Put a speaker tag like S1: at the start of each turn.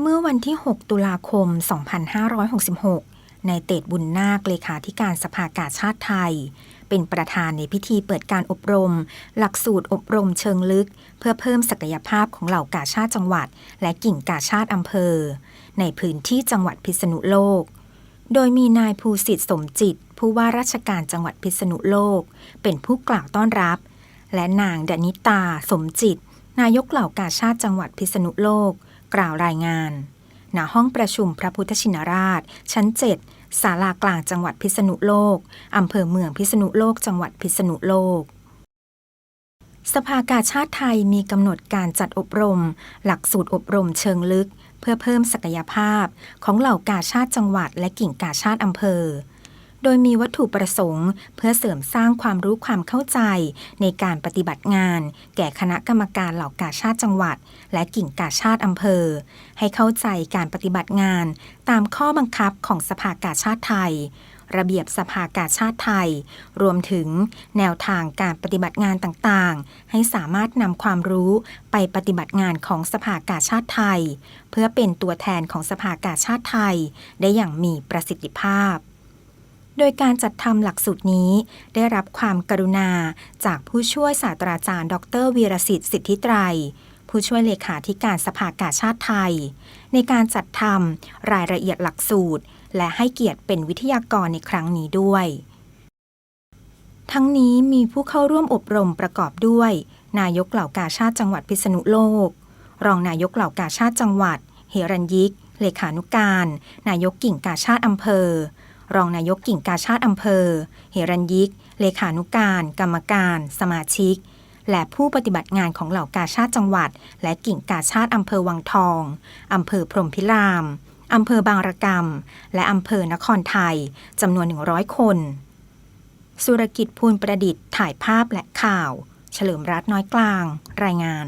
S1: เมื่อวันที่ 6 ตุลาคม 2566ในายเตดบุญนาคเลขาธิการสภากาชาติไทย เป็นประธานในพิธีเปิดการอบรม หลักสูตรอบรมเชิงลึก เพื่อเพิ่มศักยภาพของเหล่ากาชาติจังหวัด และกิ่งกาชาติอำเภอ ในพื้นที่จังหวัดพิษณุโลก โดยมีนายภูสิทธิ์สมจิต ผู้ว่าราชการจังหวัดพิษณุโลก เป็นผู้กล่าวต้อนรับ และนางดนิตาสมจิต นายกเหล่ากาชาติจังหวัดพิษณุโลก กล่าวรายงานณห้องประชุมพระพุทธชินราช ชั้น 7ศาลากลางจังหวัดพิษณุโลก อำเภอเมืองพิษณุโลก จังหวัดพิษณุโลก สภากาชาติไทยมีกำหนดการจัดอบรม หลักสูตรอบรมเชิงลึก เพื่อเพิ่มศักยภาพของเหล่ากาชาติจังหวัดและกิ่งกาชาติอำเภอ โดยมีวัตถุประสงค์ เพื่อเสริมสร้างความรู้ความเข้าใจ ในการปฏิบัติงาน แก่คณะกรรมการเหล่ากาชาติจังหวัด และกิ่งกาชาติอำเภอ ให้เข้าใจการปฏิบัติงาน ตามข้อบังคับของสภากาชาติไทย ระเบียบสภากาชาติไทย รวมถึงแนวทางการปฏิบัติงานต่างๆ ให้สามารถนำความรู้ไปปฏิบัติงานของสภากาชาติไทย เพื่อเป็นตัวแทนของสภากาชาติไทย ได้อย่างมีประสิทธิภาพ โดยการจัดทำหลักสูตรนี้ ได้รับความกรุณาจากผู้ช่วยศาสตราจารย์ ดรวีรสิทธิ์สิทธิไตรผู้ช่วยเลขาธิการสภากาชาติไทย ในการจัดทำรายละเอียดหลักสูตร และให้เกียรติเป็นวิทยากรในครั้งนี้ด้วย ทั้งนี้มีผู้เข้าร่วมอบรมประกอบด้วย นายกเหล่ากาชาติจังหวัดพิษณุโลก รองนายกเหล่ากาชาติจังหวัด เฮรัญยิก เลขานุการ นายกกิ่งกาชาติอำเภอ รองนายกกิ่งกาชาติอำเภอ เฮรัญยิก เลขานุการ กรรมการ สมาชิก และผู้ปฏิบัติงานของเหล่ากาชาติจังหวัด และกิ่งกาชาติอำเภอวังทอง อำเภอพรมพิรามอำเภอบางระกำและอำเภอนครไทยจำนวน 100 คน สุรกิจภูลประดิษฐ์ถ่ายภาพและข่าว เฉลิมรัตน์น้อยกลาง รายงาน